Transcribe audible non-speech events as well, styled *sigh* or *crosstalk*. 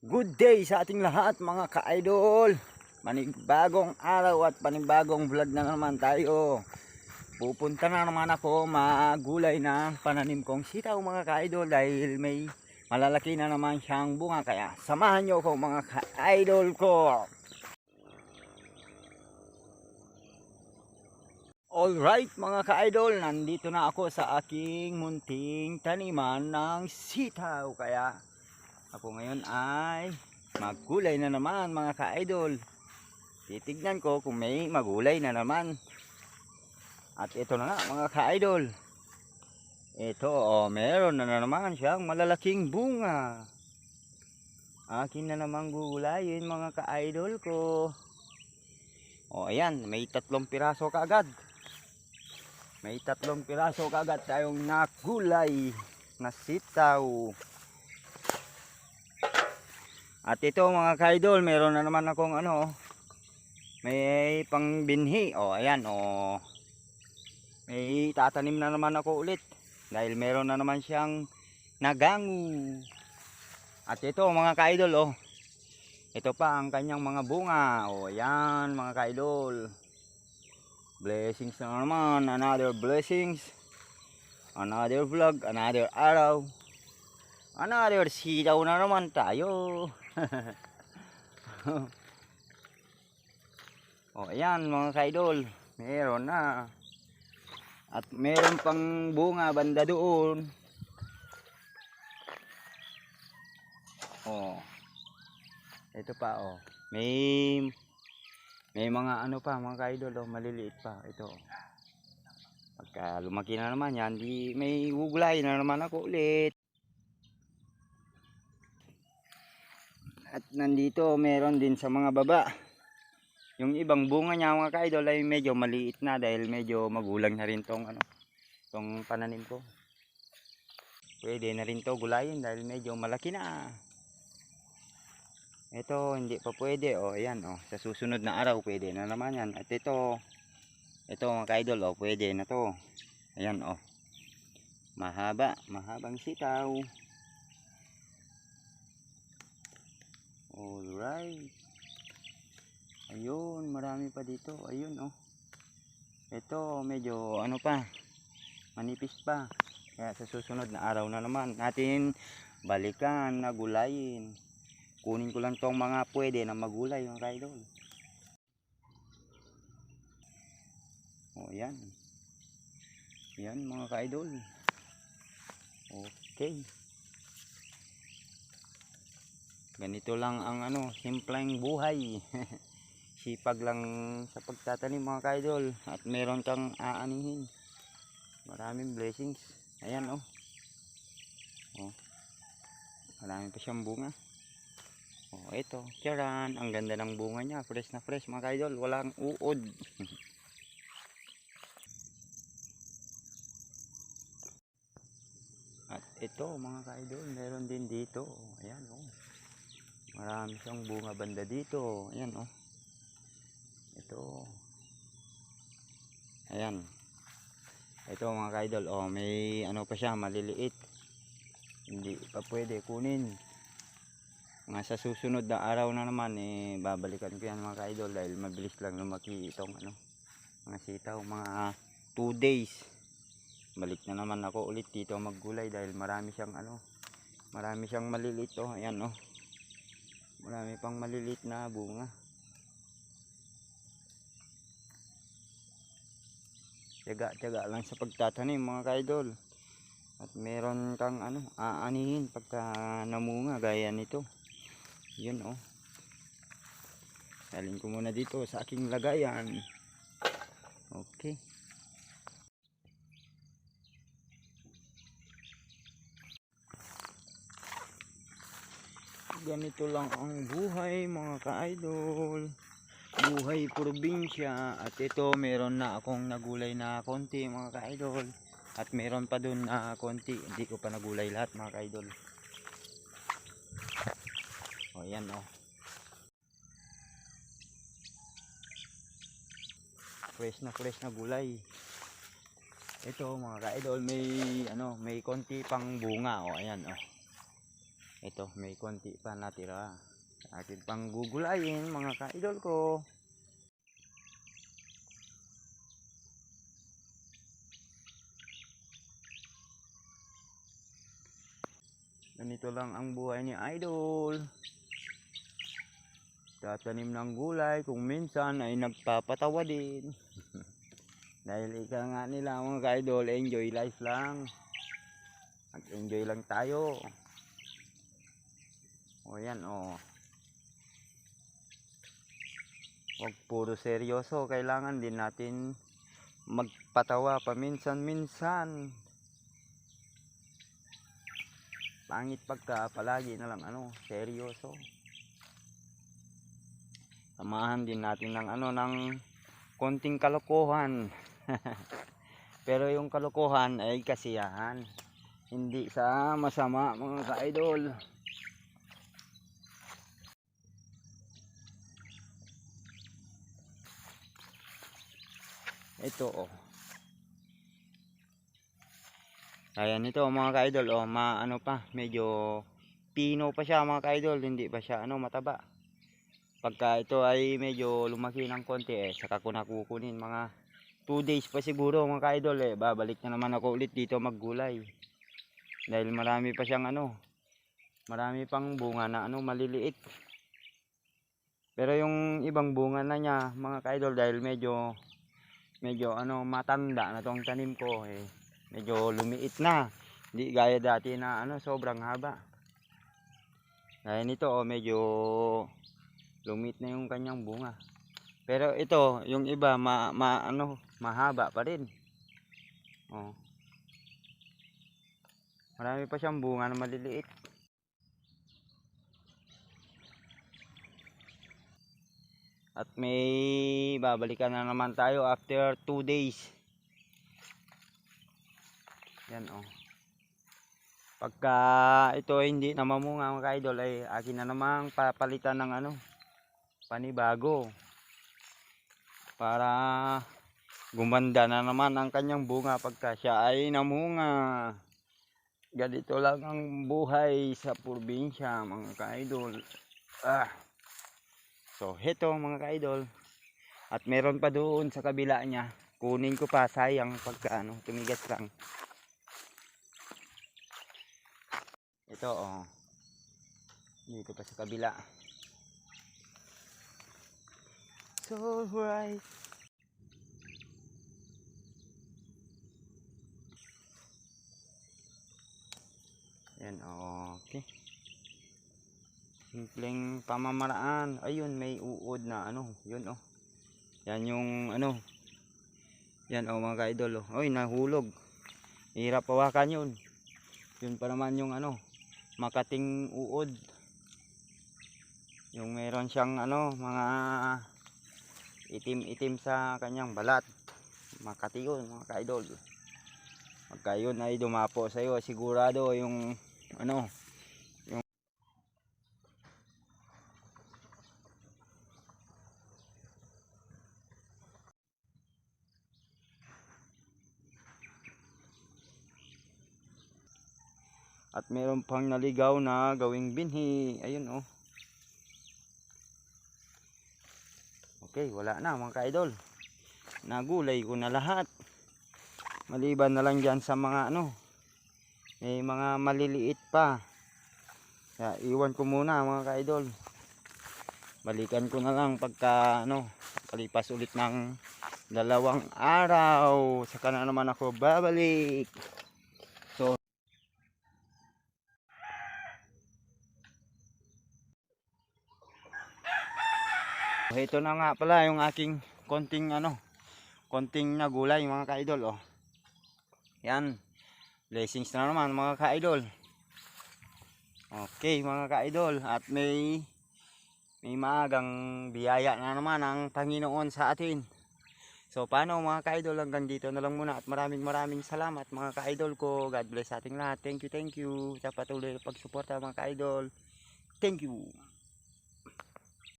Good day sa ating lahat mga ka-idol. Panibagong araw at panibagong vlog na naman tayo. Pupunta na naman ako magulay ng pananim kong sitaw mga ka-idol dahil may malalaki na naman siyang bunga kaya samahan niyo ako mga ka-idol ko. Alright mga ka-idol, nandito na ako sa aking munting taniman ng sitaw kaya ako ngayon ay magkulay na naman mga ka-idol. Titignan ko kung may magulay na naman. At ito na nga mga ka-idol. Ito oh, meron na, na naman siyang malalaking bunga. Akin na naman gugulayin mga ka-idol ko. O ayan, may tatlong piraso kaagad. May tatlong piraso kaagad tayong nakulay na sitaw. At ito mga kaidol, meron na naman akong ano, may pangbinhi. O, ayan, o. May tatanim na naman ako ulit. Dahil meron na naman siyang nagangu. At ito mga kaidol, o. Ito pa ang kanyang mga bunga. O, ayan mga kaidol. Blessings na naman. Another blessings. Another vlog. Another araw. Another sitaw na naman tayo. *laughs* o ayan mga kaidol. Meron na. At meron pang bunga banda doon. O. Ito pa o. May may mga ano pa mga kaidol o maliliit pa ito. Pagka lumaki na naman yan, di may gugulay na naman ako ulit. At nandito meron din sa mga baba. Yung ibang bunga niya mga kaidol ay medyo maliit na dahil medyo magulang na rin tong ano, tong pananim ko. Pwede na rin to gulayin dahil medyo malaki na. Ito hindi pa pwede oh, ayan oh. Sa susunod na araw pwede na naman yan. At ito ito mga kaidol oh, pwede na to. Ayan oh. Mahaba, mahabang sitaw. Alright. Ayun, marami pa dito. Ayun, oh. Ito, medyo ano pa. Manipis pa. Kaya sa susunod na araw na naman natin balikan na gulayin. Kunin ko lang tong mga pwede na magulay mga kaidol. Oh, yan. Yan mga kaidol. Okay. Ganito lang ang ano simpleng buhay. *laughs* Sipag lang sa pagtatanim mga kaidol. At meron kang aanihin. Maraming blessings. Ayan oh. Oh. Marami pa siyang bunga. Oh ito tiyaran ang ganda ng bunga niya. Fresh na fresh mga kaidol. Walang uod. *laughs* At ito mga kaidol. Meron din dito. Ayan oh marami siyang bunga banda dito. Ayan oh. Ito. Ayan. Ito mga kaidol oh may ano pa siya maliliit. Hindi pa pwede kunin. Mga sa susunod na araw na naman eh babalikan ko yan mga kaidol dahil mabilis lang lumaki itong ano mga sitaw mga 2 days. Balik na naman ako ulit dito maggulay dahil marami siyang ano marami siyang maliliit oh. Ayan oh marami pang maliliit na bunga. Tiyaga tiyaga lang sa pagtatanim mga kaidol. At meron kang ano aanihin pagka namunga gaya nito. Yun oh. Salin ko muna dito sa aking lagayan. Okay ganito lang ang buhay mga ka-idol. Buhay probinsya. At ito meron na akong nagulay na konti mga ka-idol. At meron pa dun na konti. Hindi ko pa nagulay lahat mga ka-idol. O yan o. Fresh na fresh na gulay. Ito mga ka-idol may ano may konti pang bunga. O ayan o Ito, may konti pa natira. Akin pang gugulayin mga ka-idol ko. Ganito lang ang buhay ni Idol. Tatanim ng gulay kung minsan ay nagpapatawa din. *laughs* Dahil ika nga nila mga ka-idol, enjoy life lang. Mag-enjoy lang tayo. O yan o. Huwag puro seryoso. Kailangan din natin magpatawa paminsan-minsan. Pangit pagka palagi na lang ano, seryoso. Samahan din natin ng ano ng konting kalokohan. *laughs* Pero yung kalokohan ay kasiyahan. Hindi sa masama mga ka-idol. Ito oh. Ayan ito mga ka-idol oh, ma ano pa, medyo pino pa siya mga ka-idol, hindi pa siya ano mataba. Pagka ito ay medyo lumaki ng konti eh, saka ko na kukunin mga 2 days pa siguro mga ka-idol eh, babalik na naman ako ulit dito maggulay. Dahil marami pa siyang ano, marami pang bunga na ano maliliit. Pero yung ibang bunga na niya mga ka-idol dahil medyo medyo ano matanda na tong tanim ko eh medyo lumiit na. Hindi gaya dati na ano sobrang haba. Gaya nito oh, medyo lumiit na yung kanyang bunga. Pero ito yung iba ma, ma ano mahaba pa rin. Oh. Marami pa siyang bunga na maliliit At may babalikan na naman tayo after 2 days. Yan oh. Pagka ito hindi na mamunga mga ka-idol ay akin na namang papalitan ng ano panibago. Para gumanda na naman ang kanyang bunga pagka siya ay namunga. Ganito lang ang buhay sa probinsya mga ka-idol. Ah. So, heto mga ka-idol. At meron pa doon sa kabila niya. Kunin ko pa, sayang pagka ano, tumigas lang. Ito, oh. Dito pa sa kabila. So right. Yan, okay simpleng pamamaraan. Ayun may uod na ano yun oh. Yan yung ano. Yan oh mga ka-idol oh. Oy nahulog. Hirap pawakan yun. Yun pa naman yung ano makating uod. Yung meron siyang ano mga itim itim sa kanyang balat. Makati yun mga ka-idol. Pagka yun ay dumapo sa'yo sigurado yung ano At meron pang naligaw na gawing binhi. Ayun oh. Okay, wala na mga ka-idol. Nagulay ko na lahat. Maliban na lang dyan sa mga ano. May mga maliliit pa. Kaya iwan ko muna mga ka-idol. Balikan ko na lang pagka ano, kalipas ulit ng dalawang araw. Saka na naman ako babalik. Ito na nga pala yung aking konting ano, konting nagulay mga ka-idol oh. Yan. Blessings na naman mga ka-idol. Okay mga ka-idol at may may maagang biyaya na naman ang Panginoon sa atin. So paano mga ka-idol hanggang dito na lang muna at maraming maraming salamat mga ka-idol ko. God bless ating lahat. Thank you, thank you. Sa patuloy na pagsuporta mga ka-idol. Thank you.